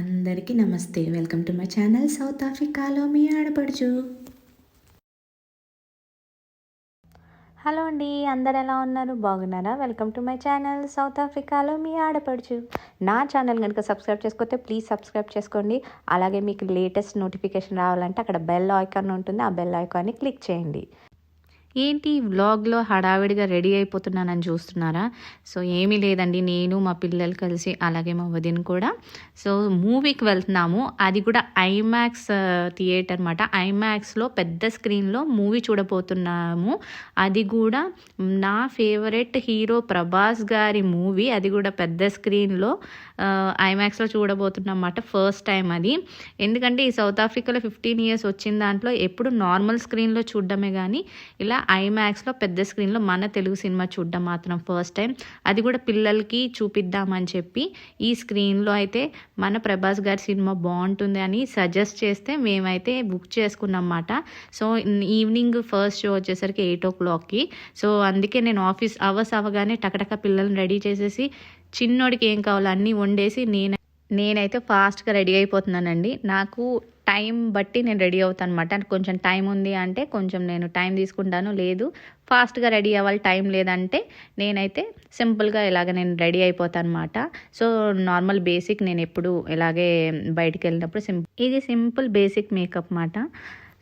అందరికీ నమస్తే. Welcome to my channel south ఆఫ్రికాలో మీ ఆడపడుచు. హలో అండి అందరు ఎలా ఉన్నారు? బాగున్నారా? Welcome to my channel south ఆఫ్రికాలో మీ ఆడపడుచు. నా ఛానల్ కనుక సబ్స్క్రైబ్ చేసుకోతే ప్లీజ్ సబ్స్క్రైబ్ చేసుకోండి. అలాగే మీకు లేటెస్ట్ నోటిఫికేషన్ రావాలంటే అక్కడ బెల్ ఐకాన్ ఉంటుంది. ఆ బెల్ ఐకాన్ని క్లిక్ చేయండి. ఏంటి వ్లాగ్లో హడావిడిగా రెడీ అయిపోతున్నానని చూస్తున్నారా? సో ఏమీ లేదండి. నేను మా పిల్లలు కలిసి అలాగే మా వదిన కూడా. సో మూవీకి వెళ్తున్నాము. అది కూడా ఐమాక్స్ థియేటర్ అనమాట ఐమాక్స్లో పెద్ద స్క్రీన్లో మూవీ చూడబోతున్నాము. అది కూడా నా ఫేవరెట్ హీరో ప్రభాస్ గారి మూవీ. అది కూడా పెద్ద స్క్రీన్లో ఐమాక్స్లో చూడబోతున్నాం అన్నమాట ఫస్ట్ టైం అది. ఎందుకంటే ఈ సౌత్ ఆఫ్రికాలో ఫిఫ్టీన్ ఇయర్స్ వచ్చిన దాంట్లో ఎప్పుడు నార్మల్ స్క్రీన్లో చూడడమే కానీ ఇలా ఐమాక్స్లో పెద్ద స్క్రీన్లో మన తెలుగు సినిమా చూడడం మాత్రం ఫస్ట్ టైం. అది కూడా పిల్లలకి చూపిద్దామని చెప్పి ఈ స్క్రీన్లో అయితే మన ప్రభాస్ గారి సినిమా బాగుంటుంది అని సజెస్ట్ చేస్తే మేమైతే బుక్ చేసుకున్నాం సో ఈవినింగ్ ఫస్ట్ షో వచ్చేసరికి ఎయిట్ ఓ క్లాక్కి. సో అందుకే నేను ఆఫీస్ అవర్స్ అవ్వగానే టకటక పిల్లల్ని రెడీ చేసేసి చిన్నోడికి ఏం కావాలో అన్నీ వండేసి నేను నేనైతే ఫాస్ట్గా రెడీ అయిపోతున్నానండి. నాకు టైం బట్టి నేను రెడీ అవుతాను అనమాట కొంచెం టైం ఉంది అంటే కొంచెం నేను టైం తీసుకుంటాను లేదు ఫాస్ట్గా రెడీ అవ్వాలి టైం లేదంటే నేనైతే సింపుల్గా ఇలాగ నేను రెడీ అయిపోతాను అనమాట సో నార్మల్ బేసిక్ నేను ఎప్పుడు ఇలాగే బయటికి వెళ్ళినప్పుడు సింపుల్ ఇది సింపుల్ బేసిక్ మేకప్ మాట.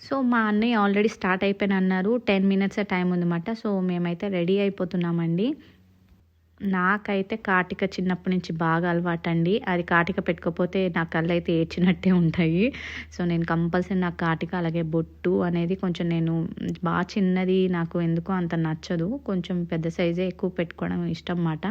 సో మా అన్నయ్య ఆల్రెడీ స్టార్ట్ అయిపోయిన అన్నారు టెన్ మినిట్స్ టైం ఉందన్నమాట. సో మేమైతే రెడీ అయిపోతున్నామండి. నాకైతే కాటిక చిన్నప్పటి నుంచి బాగా అలవాటండి. అది కాటిక పెట్టుకోకపోతే నా కళ్ళు అయితే ఏడ్చినట్టే ఉంటాయి. సో నేను కంపల్సరీ నాకు కాటిక అలాగే బొట్టు అనేది కొంచెం నేను బాగా చిన్నది నాకు ఎందుకో అంత నచ్చదు. కొంచెం పెద్ద సైజే ఎక్కువ పెట్టుకోవడం ఇష్టం అన్నమాట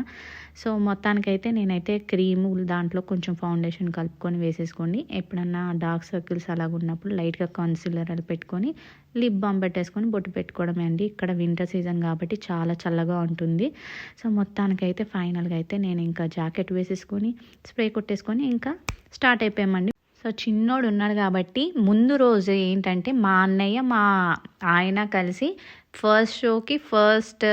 సో మొత్తానికైతే నేనైతే క్రీము దాంట్లో కొంచెం ఫౌండేషన్ కలుపుకొని వేసేసుకోండి. ఎప్పుడన్నా డార్క్ సర్కిల్స్ అలాగ ఉన్నప్పుడు లైట్గా కన్సిలర్ అది పెట్టుకొని లిప్ బామ్ పెట్టేసుకొని బొట్టు పెట్టుకోవడమే అండి. ఇక్కడ వింటర్ సీజన్ కాబట్టి చాలా చల్లగా ఉంటుంది. సో మొత్తానికైతే ఫైనల్గా అయితే నేను ఇంకా జాకెట్ వేసేసుకొని స్ప్రే కొట్టేసుకొని ఇంకా స్టార్ట్ అయిపోయామండి. సో చిన్నోడు ఉన్నాడు కాబట్టి ముందు రోజు ఏంటంటే మా అన్నయ్య మా ఆయన కలిసి ఫస్ట్ షోకి ఫస్ట్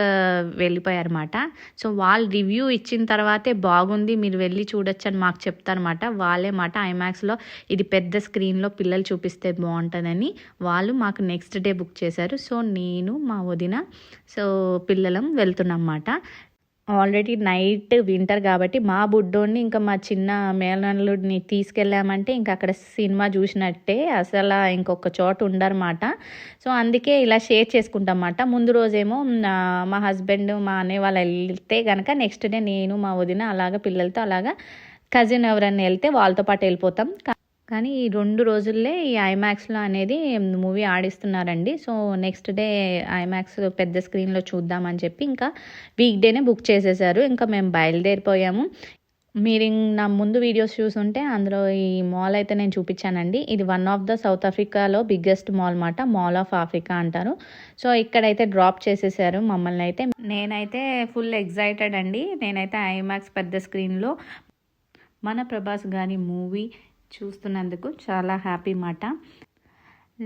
వెళ్ళిపోయారన్నమాట. సో వాళ్ళు రివ్యూ ఇచ్చిన తర్వాతే బాగుంది మీరు వెళ్ళి చూడొచ్చు అని మాకు చెప్తారన్నమాట. వాళ్ళే మాట ఐమాక్స్లో ఇది పెద్ద స్క్రీన్లో పిల్లలు చూపిస్తే బాగుంటుందని వాళ్ళు మాకు నెక్స్ట్ డే బుక్ చేశారు. సో నేను మా వదిన సో పిల్లలం వెళ్తున్నమాట ఆల్రెడీ నైట్ వింటర్ కాబట్టి మా బుడ్డోడిని ఇంకా మా చిన్న మేనల్లుడిని తీసుకెళ్ళామంటే ఇంకా అక్కడ సినిమా చూసినట్టే అసలు ఇంకొక చోట ఉండరమాట. సో అందుకే ఇలా షేర్ చేసుకుంటాం అన్నమాట ముందు రోజేమో మా హస్బెండ్ మా అన్నయ్య వాళ్ళు వెళ్తే కనుక నెక్స్ట్ డే నేను మా వదిన అలాగా పిల్లలతో అలాగా కజిన్ ఎవరైనా వెళ్తే వాళ్ళతో పాటు వెళ్ళిపోతాం. కానీ ఈ రెండు రోజుల్లే ఈ ఐమాక్స్లో అనేది మూవీ ఆడిస్తున్నారండి. సో నెక్స్ట్ డే ఐమాక్స్ పెద్ద స్క్రీన్లో చూద్దామని చెప్పి ఇంకా వీక్ డేనే బుక్ చేసేసారు. ఇంకా మేము బయలుదేరిపోయాము. మీరు నా ముందు వీడియోస్ చూసుంటే అందులో ఈ మాల్ అయితే నేను చూపించానండి. ఇది వన్ ఆఫ్ ద సౌత్ ఆఫ్రికాలో బిగ్గెస్ట్ మాల్ మాట మాల్ ఆఫ్ ఆఫ్రికా అంటారు. సో ఇక్కడైతే డ్రాప్ చేసేసారు మమ్మల్ని అయితే. నేనైతే ఫుల్ ఎగ్జైటెడ్ అండి. నేనైతే ఐమాక్స్ పెద్ద స్క్రీన్లో. మన ప్రభాస్ గారి మూవీ చూస్తున్నందుకు చాలా హ్యాపీ మాట.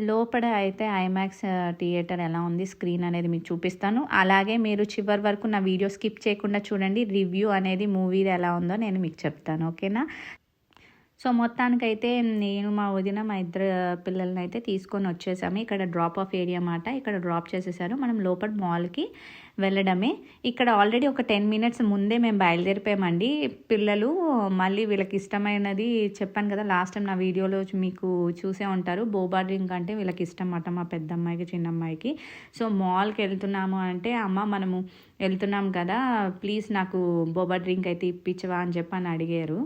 లోపల అయితే ఐమాక్స్ థియేటర్ ఎలా ఉంది స్క్రీన్ అనేది మీకు చూపిస్తాను. అలాగే మీరు చివరి వరకు నా వీడియో స్కిప్ చేయకుండా చూడండి. రివ్యూ అనేది మూవీది ఎలా ఉందో నేను మీకు చెప్తాను. ఓకేనా? సో మొత్తానికైతే నేను మా వదిన మా ఇద్దరు పిల్లల్ని అయితే తీసుకొని వచ్చేసాము. ఇక్కడ డ్రాప్ ఆఫ్ ఏరియా మాట ఇక్కడ డ్రాప్ చేసేసారు. మనం లోపల మాల్కి వెళ్ళడమే. ఇక్కడ ఆల్రెడీ ఒక టెన్ మినిట్స్ ముందే మేము బయలుదేరిపోయామండి. పిల్లలు మళ్ళీ వీళ్ళకి ఇష్టమైనది చెప్పాను కదా లాస్ట్ టైం నా వీడియోలో మీకు చూసే ఉంటారు. బోబా డ్రింక్ అంటే వీళ్ళకి ఇష్టం అన్నమాట మా పెద్దమ్మాయికి చిన్నమ్మాయికి. చిన్న అమ్మాయికి సో మాల్కి వెళ్తున్నాము అంటే అమ్మ మనము వెళ్తున్నాం కదా ప్లీజ్ నాకు బోబా డ్రింక్ అయితే ఇప్పించవా అని చెప్పి అని అడిగారు.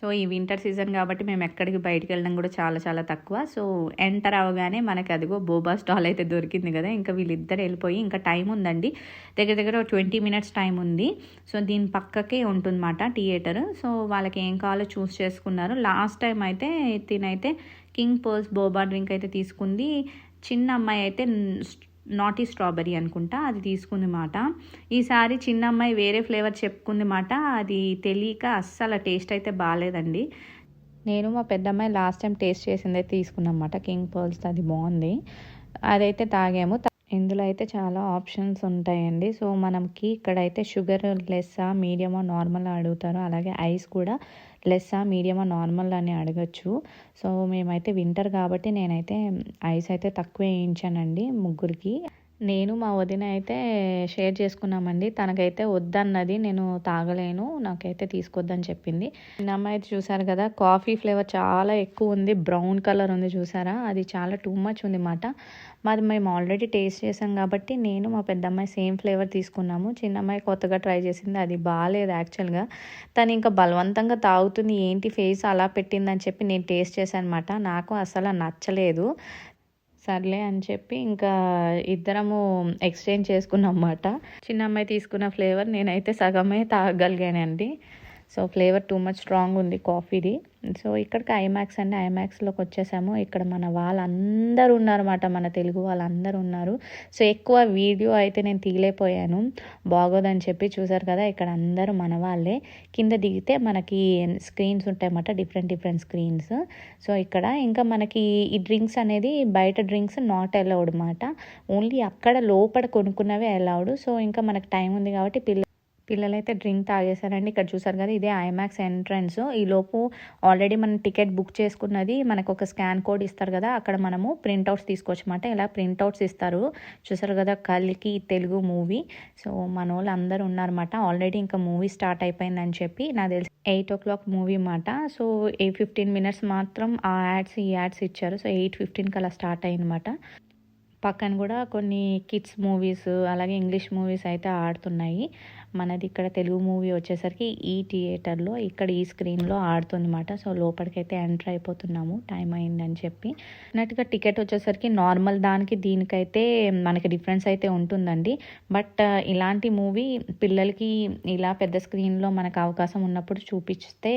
సో ఈ వింటర్ సీజన్ కాబట్టి మేము ఎక్కడికి బయటికి వెళ్ళడం కూడా చాలా చాలా తక్కువ. సో ఎంటర్ అవగానే మనకి అదిగో బోబా స్టాల్ అయితే దొరికింది కదా ఇంకా వీళ్ళిద్దరు వెళ్ళిపోయి ఇంకా టైం ఉందండి. దగ్గర దగ్గర ట్వంటీ మినిట్స్ టైం ఉంది. సో దీని పక్కకే ఉంటుందన్నమాట థియేటర్ సో వాళ్ళకి ఏం కావాలో చూస్ చేసుకున్నారు. లాస్ట్ టైం అయితే తినైతే కింగ్ పర్స్ బోబా డ్రింక్ అయితే తీసుకుంది. చిన్న అమ్మాయి అయితే నాటీ స్ట్రాబెరీ అనుకుంటా అది తీసుకుంది మాట. ఈసారి చిన్న అమ్మాయి వేరే ఫ్లేవర్ చెప్పుకుంది మాట అది తెలియక అస్సలు టేస్ట్ అయితే బాగాలేదండి నేను మా పెద్దమ్మాయి లాస్ట్ టైం టేస్ట్ చేసిందే తీసుకున్నమాట కింగ్ పర్ల్స్ అది బాగుంది. అదైతే తాగాము. ఇందులో అయితే చాలా ఆప్షన్స్ ఉంటాయండి. సో మనకి ఇక్కడైతే షుగర్ లెస్సా మీడియమా నార్మల్ అడుగుతారు అలాగే ఐస్ కూడా లెస్సా మీడియమా నార్మల్ అని అడగచ్చు. సో మేమైతే వింటర్ కాబట్టి నేనైతే ఐస్ అయితే తక్కువ వేయించానండి ముగ్గురికి. నేను మా వదిన అయితే షేర్ చేసుకున్నామండి. తనకైతే వద్దన్నది నేను తాగలేను నాకైతే తీసుకొద్దని చెప్పింది. నిన్న అమ్మాయి అయితే చూసారు కదా కాఫీ ఫ్లేవర్ చాలా ఎక్కువ ఉంది బ్రౌన్ కలర్ ఉంది చూసారా? అది చాలా టూ మచ్ ఉంది మాట. మాది మేము ఆల్రెడీ టేస్ట్ చేసాం కాబట్టి నేను మా పెద్ద అమ్మాయి సేమ్ ఫ్లేవర్ తీసుకున్నాము. చిన్న అమ్మాయి కొత్తగా ట్రై చేసింది అది బాగాలేదు యాక్చువల్గా. తను ఇంకా బలవంతంగా తాగుతుంది ఏంటి ఫేస్ అలా పెట్టిందని చెప్పి నేను టేస్ట్ చేశాను అనమాట నాకు అసలు నచ్చలేదు. సర్లే అని చెప్పి ఇంకా ఇద్దరము ఎక్స్చేంజ్ చేసుకున్నాం అన్నమాట. చిన్న అమ్మాయి తీసుకున్న ఫ్లేవర్ నేనైతే సగమే తాగగలిగానండి so flavour too much strong ఉంది కాఫీది. సో ఇక్కడికి ఐమాక్స్ అండి ఐమాక్స్లోకి వచ్చేసాము. ఇక్కడ మన వాళ్ళందరూ ఉన్నారన్నమాట మన తెలుగు వాళ్ళందరూ ఉన్నారు. సో ఎక్కువ వీడియో అయితే నేను తీయలేకపోయాను. బాగోదని చెప్పి చూసారు కదా ఇక్కడ అందరూ మన వాళ్ళే. కింద దిగితే మనకి స్క్రీన్స్ ఉంటాయన్నమాట డిఫరెంట్ డిఫరెంట్ స్క్రీన్స్. సో ఇక్కడ ఇంకా మనకి ఈ డ్రింక్స్ అనేది బయట డ్రింక్స్ నాట్ అలౌడ్ అనమాట ఓన్లీ అక్కడ లోపల కొనుక్కున్నవే అలౌడ్. సో ఇంకా మనకు టైం ఉంది కాబట్టి పిల్ల పిల్లలైతే డ్రింక్ తాగేశారండి. ఇక్కడ చూసారు కదా ఇదే ఐమాక్స్ ఎంట్రన్స్. ఈలోపు ఆల్రెడీ మనం టికెట్ బుక్ చేసుకున్నది మనకు ఒక స్కాన్ కోడ్ ఇస్తారు కదా అక్కడ మనము ప్రింట్అవుట్స్ తీసుకోవచ్చమాట ఇలా ప్రింట్అవుట్స్ ఇస్తారు. చూసారు కదా కలికి తెలుగు మూవీ. సో మన వాళ్ళు అందరు ఉన్నారన్నమాట. ఆల్రెడీ ఇంకా మూవీ స్టార్ట్ అయిపోయిందని చెప్పి నాకు తెలిసి ఎయిట్ ఓ క్లాక్ మూవీ మాట సో ఎయిట్ ఫిఫ్టీన్ మినిట్స్ మాత్రం ఆ యాడ్స్ ఈ యాడ్స్ ఇచ్చారు. సో ఎయిట్ ఫిఫ్టీన్కి అలా స్టార్ట్ అయ్యిందన్నమాట పక్కన కూడా కొన్ని కిడ్స్ మూవీస్ అలాగే ఇంగ్లీష్ మూవీస్ అయితే ఆడుతున్నాయి. మనది ఇక్కడ తెలుగు మూవీ వచ్చేసరికి ఈ థియేటర్లో ఇక్కడ ఈ స్క్రీన్లో ఆడుతుందన్నమాట. సో లోపలికైతే ఎంటర్ అయిపోతున్నాము. టైం అయిందని చెప్పి. అన్నట్టుగా టికెట్ వచ్చేసరికి నార్మల్ దానికి దీనికైతే మనకి డిఫరెన్స్ అయితే ఉంటుందండి. బట్ ఇలాంటి మూవీ పిల్లలకి ఇలా పెద్ద స్క్రీన్లో మనకు అవకాశం ఉన్నప్పుడు చూపిస్తే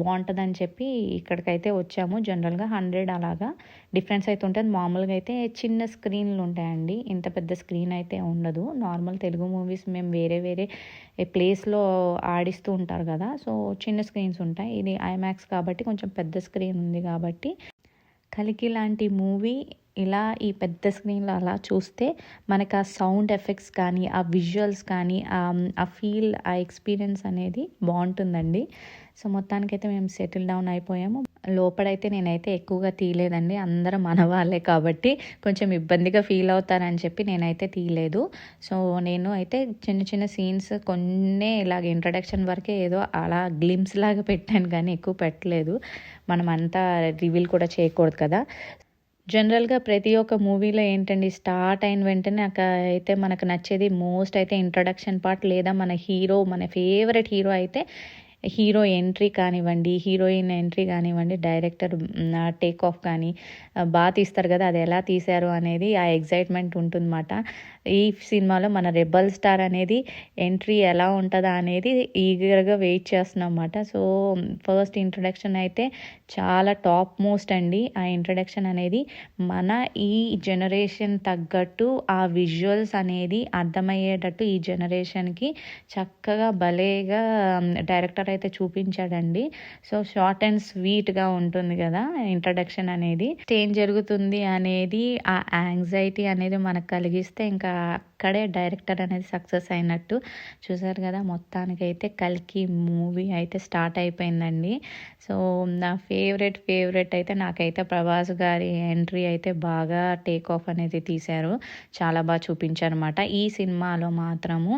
బాగుంటుందని చెప్పి ఇక్కడికైతే వచ్చాము. జనరల్గా హండ్రెడ్ అలాగా డిఫరెన్స్ అయితే ఉంటుంది. మామూలుగా అయితే చిన్న స్క్రీన్లు ఉంటాయండి. ఇంత పెద్ద స్క్రీన్ అయితే ఉండదు. నార్మల్ తెలుగు మూవీస్ మేము వేరే వేరే ప్లేస్లో ఆడిస్తూ ఉంటారు కదా. సో చిన్న స్క్రీన్స్ ఉంటాయి. ఇది ఐమాక్స్ కాబట్టి కొంచెం పెద్ద స్క్రీన్ ఉంది కాబట్టి కలికి లాంటి మూవీ ఇలా ఈ పెద్ద స్క్రీన్లో అలా చూస్తే మనకు ఆ సౌండ్ ఎఫెక్ట్స్ కానీ ఆ విజువల్స్ కానీ ఆ ఫీల్ ఆ ఎక్స్పీరియన్స్ అనేది బాగుంటుందండి. సో మొత్తానికైతే మేము సెటిల్ డౌన్ అయిపోయాము. లోపడైతే నేనైతే ఎక్కువగా తీయలేదండి. అందరం మన వాళ్ళే కాబట్టి కొంచెం ఇబ్బందిగా ఫీల్ అవుతారని చెప్పి నేనైతే తీయలేదు. సో నేను అయితే చిన్న చిన్న సీన్స్ కొన్ని ఇలాగ ఇంట్రడక్షన్ వరకే ఏదో అలా గ్లిమ్స్ లాగా పెట్టాను కానీ ఎక్కువ పెట్టలేదు. మనం అంతా రివీల్ కూడా చేయకూడదు కదా. జనరల్గా ప్రతి ఒక్క మూవీలో ఏంటండి స్టార్ట్ అయిన వెంటనే నాకు అయితే మనకు నచ్చేది మోస్ట్ అయితే ఇంట్రడక్షన్ పార్ట్ లేదా మన హీరో మన ఫేవరెట్ హీరో అయితే హీరో ఎంట్రీ కానివ్వండి హీరోయిన్ ఎంట్రీ కానివ్వండి డైరెక్టర్ టేక్ ఆఫ్ కానీ బాగా తీస్తారు కదా అది ఎలా తీశారు అనేది ఆ ఎగ్జైట్మెంట్ ఉంటుందన్నమాట. ఈ సినిమాలో మన రెబల్ స్టార్ అనేది ఎంట్రీ ఎలా ఉంటుందా అనేది ఈగర్గా వెయిట్ చేస్తున్నాం అన్నమాట సో ఫస్ట్ ఇంట్రడక్షన్ అయితే చాలా టాప్ మోస్ట్ అండి. ఆ ఇంట్రడక్షన్ అనేది మన ఈ జనరేషన్ తగ్గట్టు ఆ విజువల్స్ అనేది అర్థమయ్యేటట్టు ఈ జనరేషన్కి చక్కగా భలేగా డైరెక్టర్ అయితే చూపించాడండి. సో షార్ట్ అండ్ స్వీట్గా ఉంటుంది కదా ఇంట్రడక్షన్ అనేది. ఏం జరుగుతుంది అనేది ఆ యాంగ్జైటీ అనేది మనకు కలిగిస్తే ఇంకా అక్కడే డైరెక్టర్ అనేది సక్సెస్ అయినట్టు చూసారు కదా. మొత్తానికైతే కల్కి మూవీ అయితే స్టార్ట్ అయిపోయిందండి. సో నా ఫేవరెట్ ఫేవరెట్ అయితే నాకైతే ప్రభాస్ గారి ఎంట్రీ అయితే బాగా టేక్ ఆఫ్ అనేది తీశారు. చాలా బాగా చూపించారనమాట ఈ సినిమాలో మాత్రము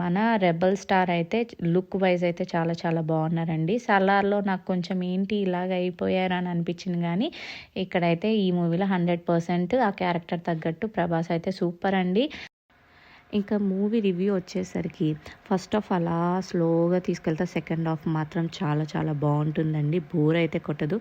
మన రెబల్ స్టార్ అయితే లుక్ వైజ్ అయితే చాలా చాలా చాలా బాగున్నారండి. సలార్లో నాకు కొంచెం ఏంటి ఇలాగ అయిపోయారు అని అనిపించింది కానీ ఇక్కడైతే ఈ మూవీలో హండ్రెడ్ పర్సెంట్ ఆ క్యారెక్టర్ తగ్గట్టు ప్రభాస్ అయితే సూపర్ అండి. ఇంకా మూవీ రివ్యూ వచ్చేసరికి ఫస్ట్ ఆఫ్ అలా స్లోగా తీసుకెళ్తే సెకండ్ హాఫ్ మాత్రం చాలా చాలా బాగుంటుందండి. బోర్ అయితే కొట్టదు.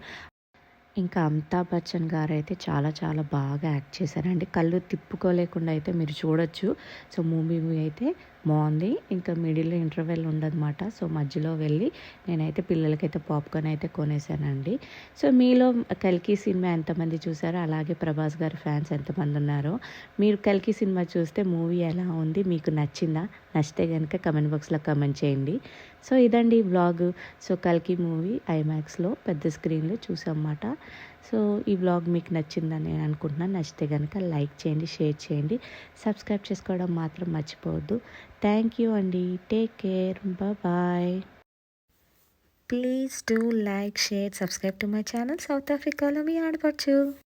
ఇంకా అమితాబ్ బచ్చన్ గారు అయితే చాలా చాలా బాగా యాక్ట్ చేశారండి. కళ్ళు తిప్పుకోలేకుండా అయితే మీరు చూడొచ్చు. సో మూవీ అయితే బాగుంది. ఇంకా మిడిల్లో ఇంటర్వెల్ ఉండదన్నమాట సో మధ్యలో వెళ్ళి నేనైతే పిల్లలకైతే పాప్కార్న్ అయితే కొనేసానండి. సో మీలో కల్కి సినిమా ఎంతమంది చూసారో అలాగే ప్రభాస్ గారి ఫ్యాన్స్ ఎంతమంది ఉన్నారో మీరు కల్కి సినిమా చూస్తే మూవీ ఎలా ఉంది మీకు నచ్చిందా? నచ్చితే కనుక కమెంట్ బాక్స్లో కమెంట్ చేయండి. సో ఇదండి బ్లాగ్ సో కల్కి మూవీ ఐమాక్స్లో పెద్ద స్క్రీన్లో చూసామన్నమాట. సో ఈ వ్లాగ్ మీకు నచ్చిందని నేను అనుకుంటున్నాను నచ్చితే కనుక లైక్ చేయండి షేర్ చేయండి. సబ్స్క్రైబ్ చేసుకోవడం మాత్రం మర్చిపోవద్దు. థ్యాంక్ యూ అండి. Take care. Bye please do like share subscribe to my channel. South ఆఫ్రికాలో మీ ఆడపచ్చు